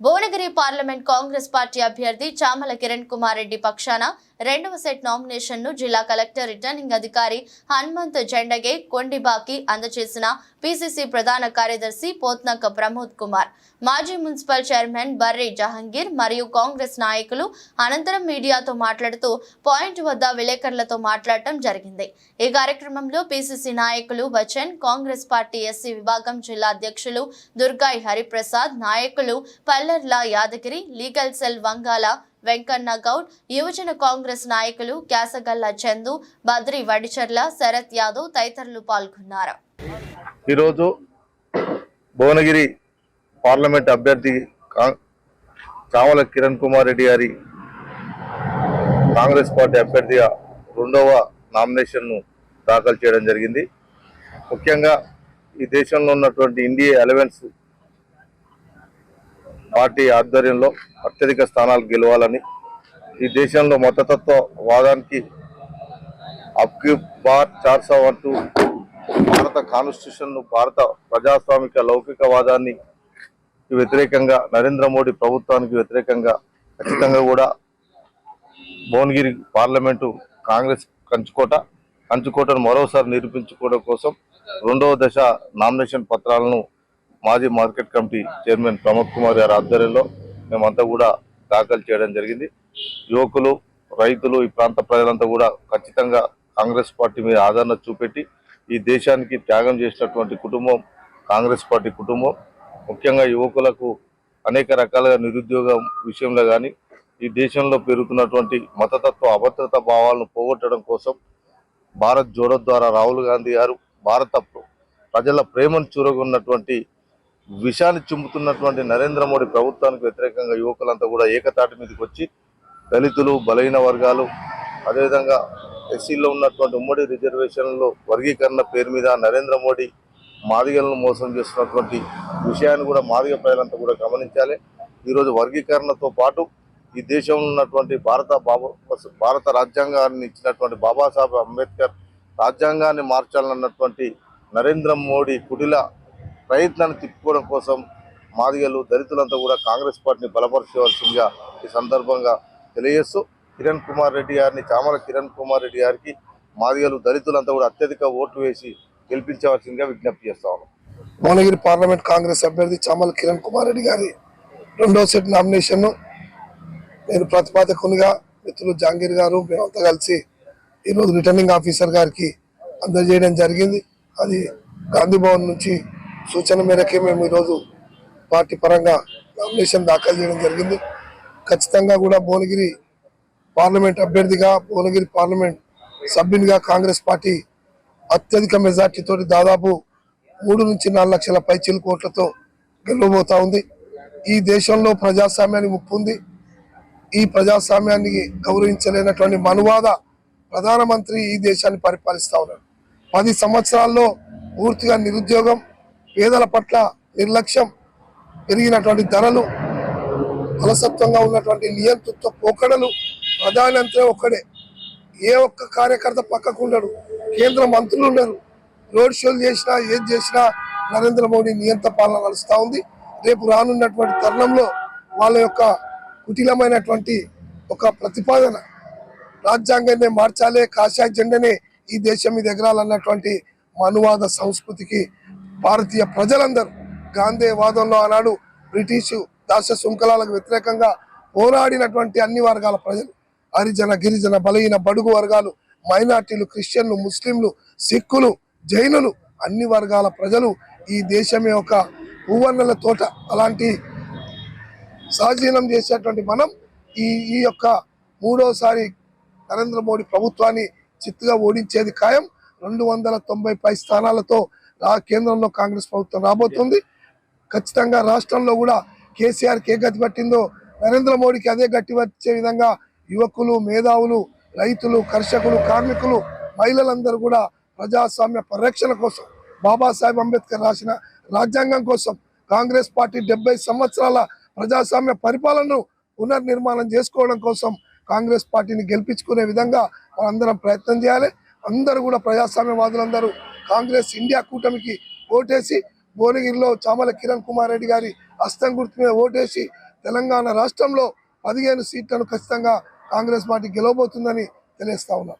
Bhuvanagiri parliament Congress party అభ్యర్థి చామల కిరణ్ కుమార్ రెడ్డి పక్షాన రెండవ సెట్ నామినేషన్ను జిల్లా కలెక్టర్ రిటర్నింగ్ అధికారి హనుమంత్ జెండగే కొండిబాకి అందజేసిన పిసిసి ప్రధాన కార్యదర్శి పోత్నక ప్రమోద్ కుమార్. మాజీ మున్సిపల్ చైర్మన్ బర్రీ జహంగీర్ మరియు కాంగ్రెస్ నాయకులు అనంతరం మీడియాతో మాట్లాడుతూ పాయింట్ వద్ద విలేకరులతో మాట్లాడటం జరిగింది. ఈ కార్యక్రమంలో పిసిసి నాయకులు బచ్చన్ కాంగ్రెస్ పార్టీ ఎస్సీ విభాగం జిల్లా అధ్యక్షులు దుర్గాయి హరిప్రసాద్ నాయకులు పల్లర్ల యాదగిరి లీగల్ సెల్ వంగాల వెంకన్న గౌడ్ యువజన కాంగ్రెస్ నాయకులు క్యాసగల్ల చందు బద్రి వడిచర్ల శరత్ యాదవ్ తదితరులు పాల్గొన్నారు. ఈరోజు భువనగిరి పార్లమెంట్ అభ్యర్థి కా- చామల కిరణ్ కుమార్ రెడ్డి గారి కాంగ్రెస్ పార్టీ అభ్యర్థిగా రెండవ నామినేషన్ను దాఖలు చేయడం జరిగింది. ముఖ్యంగా ఈ దేశంలో ఉన్నటువంటి ఇండియా అలవెన్స్ పార్టీ ఆధ్వర్యంలో అత్యధిక స్థానాలు గెలవాలని ఈ దేశంలో మతతత్వ వాదానికి అబ్కి బార్ చార్ సౌ అంటూ భారత కాన్స్టిట్యూషన్ను భారత ప్రజాస్వామిక లౌకికవాదాన్ని వ్యతిరేకంగా నరేంద్ర మోడీ ప్రభుత్వానికి వ్యతిరేకంగా ఖచ్చితంగా కూడా భువనగిరి పార్లమెంటు కాంగ్రెస్ కంచుకోట కంచుకోటను మరోసారి నిరూపించుకోవడం కోసం రెండవ దశ నామినేషన్ పత్రాలను మాజీ market committee chairman Pramod Kumar గారి ఆధ్వర్యంలో మేమంతా కూడా దాఖలు చేయడం జరిగింది. యువకులు రైతులు ఈ ప్రాంత ప్రజలంతా కూడా ఖచ్చితంగా కాంగ్రెస్ పార్టీ మీద ఆదరణ చూపెట్టి ఈ దేశానికి త్యాగం చేసినటువంటి కుటుంబం కాంగ్రెస్ పార్టీ కుటుంబం ముఖ్యంగా యువకులకు అనేక రకాలుగా నిరుద్యోగం విషయంలో కానీ ఈ దేశంలో పెరుగుతున్నటువంటి మతతత్వ అభద్రత భావాలను పోగొట్టడం కోసం భారత్ జోడో ద్వారా రాహుల్ గాంధీ గారు భారత ప్రజల ప్రేమను చూరగొన్నటువంటి విషాన్ని చుమ్ముతున్నటువంటి నరేంద్ర మోడీ ప్రభుత్వానికి వ్యతిరేకంగా యువకులంతా కూడా ఏకతాటి మీదకి వచ్చి దళితులు బలహీన వర్గాలు అదేవిధంగా ఎస్సీలో ఉన్నటువంటి ఉమ్మడి రిజర్వేషన్లో వర్గీకరణ పేరు మీద నరేంద్ర మోడీ మాదిగలను మోసం చేస్తున్నటువంటి విషయాన్ని కూడా మాదిగ ప్రజలంతా కూడా గమనించాలి. ఈరోజు వర్గీకరణతో పాటు ఈ దేశంలో ఉన్నటువంటి భారత బాబా భారత రాజ్యాంగాన్ని ఇచ్చినటువంటి బాబాసాహెబ్ అంబేద్కర్ రాజ్యాంగాన్ని మార్చాలన్నటువంటి నరేంద్ర మోడీ కుటిల ప్రయత్నాన్ని తిప్పుకోవడం కోసం మాదిగలు దళితులంతా కూడా కాంగ్రెస్ పార్టీని బలపరచవలసిందిగా ఈ సందర్భంగా తెలియజేస్తూ కిరణ్ కుమార్ రెడ్డి గారిని చామల కిరణ్ కుమార్ రెడ్డి గారికి మాదిగలు దళితులంతా కూడా అత్యధిక ఓట్లు వేసి గెలిపించవలసిందిగా విజ్ఞప్తి చేస్తా ఉన్నాం. భువనగిరి పార్లమెంట్ కాంగ్రెస్ అభ్యర్థి చామల కిరణ్ కుమార్ రెడ్డి గారి రెండో సెట్ నామినేషన్ నేను ప్రతిపాదకునిగా మిత్రులు జాంగీర్ గారు మేమంతా కలిసి ఈరోజు రిటర్నింగ్ ఆఫీసర్ గారికి అందజేయడం జరిగింది. అది గాంధీ భవన్ నుంచి సూచన మేరకే మేము ఈరోజు పార్టీ పరంగా నామినేషన్ దాఖలు చేయడం జరిగింది. ఖచ్చితంగా కూడా భువనగిరి పార్లమెంట్ అభ్యర్థిగా భువనగిరి పార్లమెంట్ సభ్యునిగా కాంగ్రెస్ పార్టీ అత్యధిక మెజార్టీతో దాదాపు మూడు నుంచి నాలుగు లక్షల పైచీల కోట్లతో గెలవబోతా ఉంది. ఈ దేశంలో ప్రజాస్వామ్యానికి ముప్పు ఉంది. ఈ ప్రజాస్వామ్యాన్ని గౌరవించలేనటువంటి మనువాద ప్రధానమంత్రి ఈ దేశాన్ని పరిపాలిస్తా ఉన్నాడు పది సంవత్సరాల్లో పూర్తిగా నిరుద్యోగం పేదల పట్ల నిర్లక్ష్యం పెరిగినటువంటి ధరలు అలసత్వంగా ఉన్నటువంటి నియంతృత్వ పోకడలు ప్రధానంతా ఒక్కడే. ఏ ఒక్క కార్యకర్త పక్కకు ఉండడు. కేంద్ర మంత్రులు ఉండరు. రోడ్ షోలు చేసినా ఏది చేసినా నరేంద్ర మోడీ నియంత పాలన నడుస్తూ ఉంది. రేపు రానున్నటువంటి తరుణంలో వాళ్ళ యొక్క కుటిలమైనటువంటి ఒక ప్రతిపాదన రాజ్యాంగాన్ని మార్చాలే కాషాయ జెండనే ఈ దేశం మీద ఎగరాలన్నటువంటి మనువాద సంస్కృతికి భారతీయ ప్రజలందరూ గాంధీ వాదంలో ఆనాడు బ్రిటిషు దాస శృంఖలాలకు వ్యతిరేకంగా పోరాడినటువంటి అన్ని వర్గాల ప్రజలు హరిజన గిరిజన బలహీన బడుగు వర్గాలు మైనార్టీలు క్రిస్టియన్లు ముస్లింలు సిక్కులు జైనులు అన్ని వర్గాల ప్రజలు ఈ దేశమే ఒక పువ్వన్నెల తోట. అలాంటి స్వాధీనం చేసేటువంటి మనం ఈ ఈ యొక్క మూడోసారి నరేంద్ర మోడీ ప్రభుత్వాన్ని చిత్తుగా ఓడించేది ఖాయం. రెండు వందల తొంభై పై స్థానాలతో కేంద్రంలో కాంగ్రెస్ ప్రభుత్వం రాబోతుంది. ఖచ్చితంగా రాష్ట్రంలో కూడా కేసీఆర్ కే గతి పట్టిందో నరేంద్ర మోడీకి అదే గట్టి వచ్చే విధంగా యువకులు మేధావులు రైతులు కర్షకులు కార్మికులు మహిళలందరూ కూడా ప్రజాస్వామ్య పరిరక్షణ కోసం బాబాసాహెబ్ అంబేద్కర్ రాసిన రాజ్యాంగం కోసం కాంగ్రెస్ పార్టీ డెబ్బై సంవత్సరాల ప్రజాస్వామ్య పరిపాలనను పునర్నిర్మాణం చేసుకోవడం కోసం కాంగ్రెస్ పార్టీని గెలిపించుకునే విధంగా మనందరం ప్రయత్నం చేయాలి. అందరూ కూడా ప్రజాస్వామ్యవాదులందరూ కాంగ్రెస్ ఇండియా కూటమికి ఓటేసి భువనగిరిలో చామల కిరణ్ కుమార్ రెడ్డి గారి హస్తం గుర్తు మీద ఓటేసి తెలంగాణ రాష్ట్రంలో పదిహేను సీట్లను ఖచ్చితంగా కాంగ్రెస్ పార్టీ గెలవబోతుందని తెలియస్తా ఉన్నా.